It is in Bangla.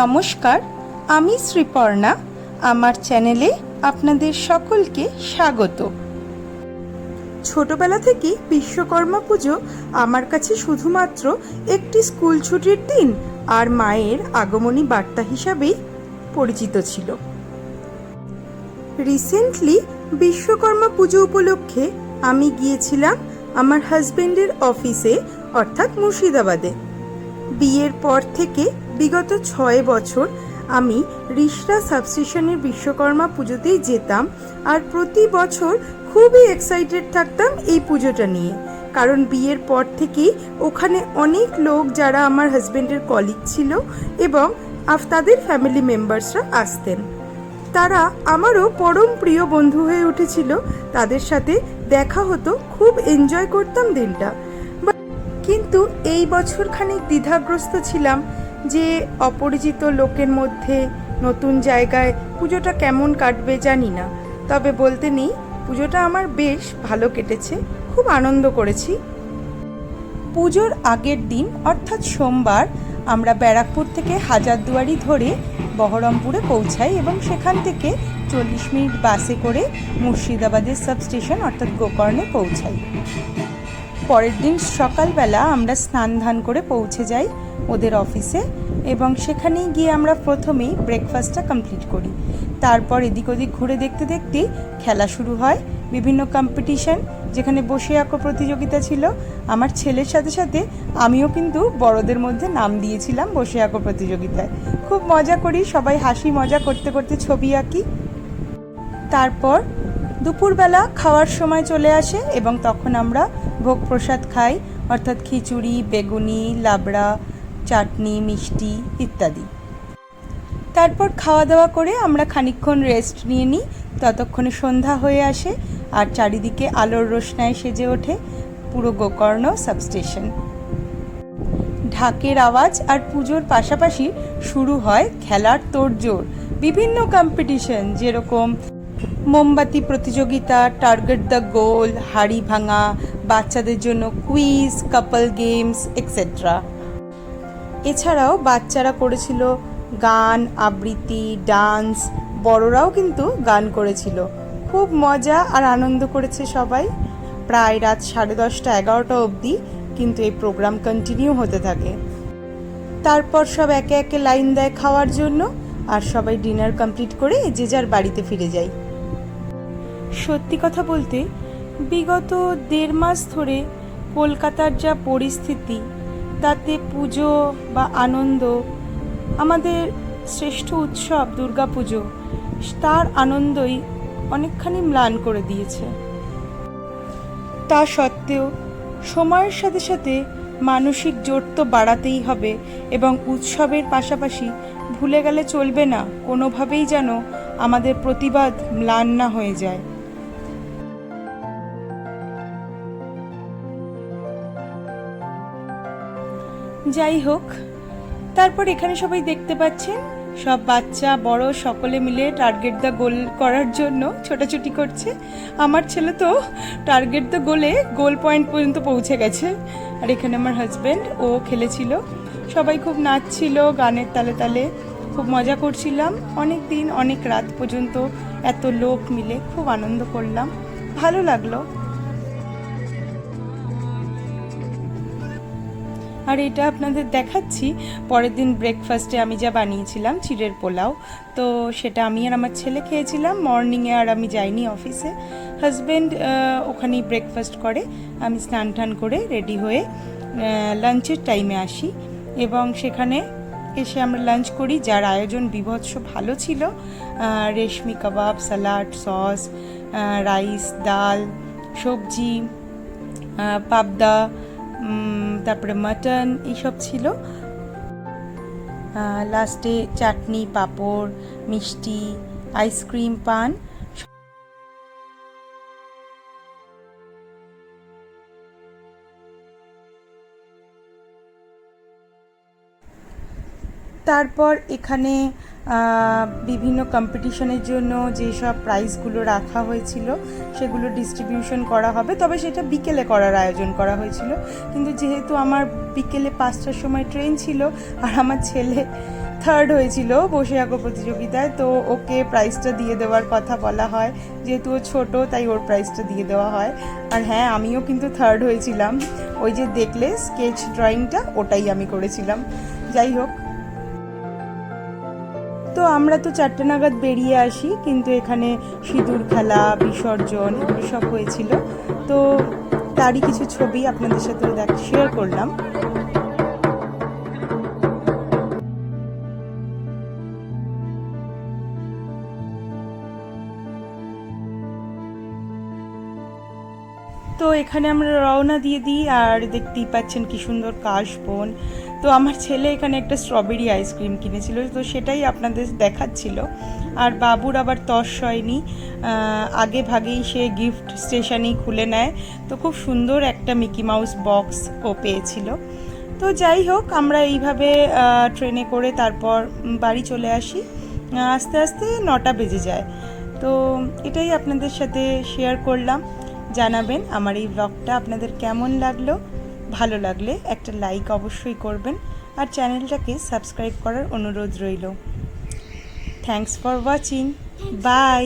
নমস্কার, আমি শ্রীপর্ণা। আমার চ্যানেলে আপনাদের সকলকে স্বাগত। ছোটবেলা থেকেই বিশ্বকর্মা পুজো আমার কাছে শুধুমাত্র একটি স্কুল ছুটির দিন আর মায়ের আগমনী বার্তা হিসাবেই পরিচিত ছিল। রিসেন্টলি বিশ্বকর্মা পুজো উপলক্ষে আমি গিয়েছিলাম আমার হাজবেন্ডের অফিসে অর্থাৎ মুর্শিদাবাদে। বিয়ের পর থেকে বিগত ছয় বছর আমি রিসরা সাবস্টেশনের বিশ্বকর্মা পুজোতেই যেতাম আর প্রতি বছর খুবই এক্সাইটেড থাকতাম এই পুজোটা নিয়ে। কারণ বিয়ের পর থেকেই ওখানে অনেক লোক যারা আমার হাজবেন্ডের কলিগ ছিল এবং তাদের ফ্যামিলি মেম্বার্সরা আসতেন। তারা আমারও পরম প্রিয় বন্ধু হয়ে উঠেছিল। তাদের সাথে দেখা হতো, খুব এনজয় করতাম দিনটা। কিন্তু এই বছর খানিক দ্বিধাগ্রস্ত ছিলাম। যে অপরিচিত লোকের মধ্যে নতুন জায়গায় পুজোটা কেমন কাটবে জানি না। তবে বলতে নেই, পুজোটা আমার বেশ ভালো কেটেছে, খুব আনন্দ করেছি। পুজোর আগের দিন, অর্থাৎ সোমবার, আমরা ব্যারাকপুর থেকে হাজারদুয়ারি ধরে বহরমপুরে পৌঁছাই এবং সেখান থেকে চল্লিশ মিনিট বাসে করে মুর্শিদাবাদের সাবস্টেশন, অর্থাৎ গোকর্ণে পৌঁছাই। পরের দিন সকালবেলা আমরা স্নান ধান করে পৌঁছে যাই ওদের অফিসে এবং সেখানেই গিয়ে আমরা প্রথমেই ব্রেকফাস্টটা কমপ্লিট করি। তারপর এদিক ওদিক ঘুরে দেখতে দেখতে খেলা শুরু হয়, বিভিন্ন কম্পিটিশন যেখানে বসে আঁকো প্রতিযোগিতা ছিল। আমার ছেলের সাথে সাথে আমিও কিন্তু বড়দের মধ্যে নাম দিয়েছিলাম বসে আঁকো প্রতিযোগিতায়। খুব মজা করি, সবাই হাসি মজা করতে করতে ছবি আঁকি। তারপর দুপুরবেলা খাওয়ার সময় চলে আসে এবং তখন আমরা ভোগ প্রসাদ খাই, অর্থাৎ খিচুড়ি, বেগুনি, লাবড়া, চাটনি, মিষ্টি ইত্যাদি। তারপর খাওয়া দাওয়া করে আমরা খানিকক্ষণ রেস্ট নিয়ে নিই। ততক্ষণে সন্ধ্যা হয়ে আসে আর চারিদিকে আলোর রোশনায় সেজে ওঠে পুরো গোকর্ণ সাবস্টেশন ঢাকের আওয়াজ আর পুজোর পাশাপাশি শুরু হয় খেলার তোড়জোড়। বিভিন্ন কম্পিটিশন যেরকম মোমবাতি প্রতিযোগিতা টার্গেট দ্য গোল হাড়ি ভাঙা, বাচ্চাদের জন্য কুইজ কাপল গেমস এক্সেট্রা এছাড়াও বাচ্চারা করেছিল গান, আবৃত্তি ডান্স বড়রাও কিন্তু গান করেছিল। খুব মজা আর আনন্দ করেছে সবাই। প্রায় রাত সাড়ে দশটা এগারোটা অবধি কিন্তু এই প্রোগ্রাম কন্টিনিউ হতে থাকে। তারপর সব একে একে লাইন দেয় খাওয়ার জন্য আর সবাই ডিনার কমপ্লিট করে যে যার বাড়িতে ফিরে যায়। সত্যি কথা বলতে, বিগত দেড় মাস ধরে কলকাতার যা পরিস্থিতি, তাতে পুজো বা আনন্দ, আমাদের শ্রেষ্ঠ উৎসব দুর্গাপুজো, তার আনন্দই অনেকখানি ম্লান করে দিয়েছে। তা সত্ত্বেও সময়ের সাথে সাথে মানসিক জোর তো বাড়াতেই হবে এবং উৎসবের পাশাপাশি ভুলে গেলে চলবে না, কোনোভাবেই যেন আমাদের প্রতিবাদ ম্লান না হয়ে যায়। যাই হোক, তারপর এখানে সবাই দেখতে পাচ্ছেন, সব বাচ্চা, বড়, সকলে মিলে টার্গেট দ্য গোল করার জন্য ছোটাছুটি করছে। আমার ছেলে তো টার্গেট দ্য গোলে গোল পয়েন্ট পর্যন্ত পৌঁছে গেছে। আর এখানে আমার হাজব্যান্ড ও খেলেছিল। সবাই খুব নাচছিল, গানের তালে তালে। খুব মজা করছিলাম। অনেক দিন, অনেক রাত পর্যন্ত এত লোক মিলে খুব আনন্দ করলাম। ভালো লাগল। আর এটা আপনাদের দেখাচ্ছি। পরের দিন ব্রেকফাস্টে আমি যা বানিয়েছিলাম, চিড়ের পোলাও। তো সেটা আমি আর আমার ছেলে খেয়েছিলাম। মর্নিংয়ে আর আমি যাইনি অফিসে হাজব্যান্ড ওখানেই ব্রেকফাস্ট করে। আমি স্নান টান করে রেডি হয়ে লাঞ্চের টাইমে আসি। এবং সেখানে এসে আমরা লাঞ্চ করি, যার আয়োজন বিভৎস ভালো ছিল। Reshmi kebab salad sauce rice ডাল, সবজি পাবদা তারপরে মাটন এইসব ছিল। লাস্টে চাটনি পাঁপড় মিষ্টি আইসক্রিম পান। তারপর এখানে বিভিন্ন কম্পিটিশনের জন্য যেসব প্রাইজগুলো রাখা হয়েছিল, সেগুলো ডিস্ট্রিবিউশন করা হবে। তবে সেটা বিকেলে করার আয়োজন করা হয়েছিল। কিন্তু যেহেতু আমার বিকেলে পাঁচটার সময় ট্রেন ছিল, আর আমার ছেলে থার্ড হয়েছিল বসে আঁকো প্রতিযোগিতায়, তো ওকে প্রাইজটা দিয়ে দেওয়ার কথা বলা হয়। যেহেতু ও ছোটো, তাই ওর প্রাইজটা দিয়ে দেওয়া হয়। আর হ্যাঁ আমিও কিন্তু থার্ড হয়েছিলাম। ওই যে দেখলে স্কেচ ড্রয়িংটা ওটাই আমি করেছিলাম। যাই হোক তো আমরা তো চারটে নাগাদ বেরিয়ে আসি, কিন্তু এখানে সিঁদুর খেলা, বিসর্জন এগুলো সব হয়েছিল। তো তারই কিছু ছবি আপনাদের সাথে শেয়ার করলাম। তো এখানে আমরা রওনা দিয়ে দিই আর দেখতেই পাচ্ছেন কি সুন্দর কাশ কাশবন। তো আমার ছেলে এখানে একটা স্ট্রবেরি আইসক্রিম কিনেছিল, তো সেটাই আপনাদের দেখাচ্ছিল। আর বাবুর আবার তস হয়নি আগে ভাগেই সে গিফট স্টেশনেই খুলে নেয়। তো খুব সুন্দর একটা মিকি মাউস বক্স ও পেয়েছিল। তো যাই হোক, আমরা এইভাবে ট্রেনে করে তারপর বাড়ি চলে আসি। আস্তে আস্তে নটা বেজে যায়। তো এটাই আপনাদের সাথে শেয়ার করলাম। জানাবেন আমার এই ব্লগটা আপনাদের কেমন লাগল? ভালো লাগলে একটা লাইক অবশ্যই করবেন আর চ্যানেলটাকে সাবস্ক্রাইব করার অনুরোধ রইল। Thanks for watching by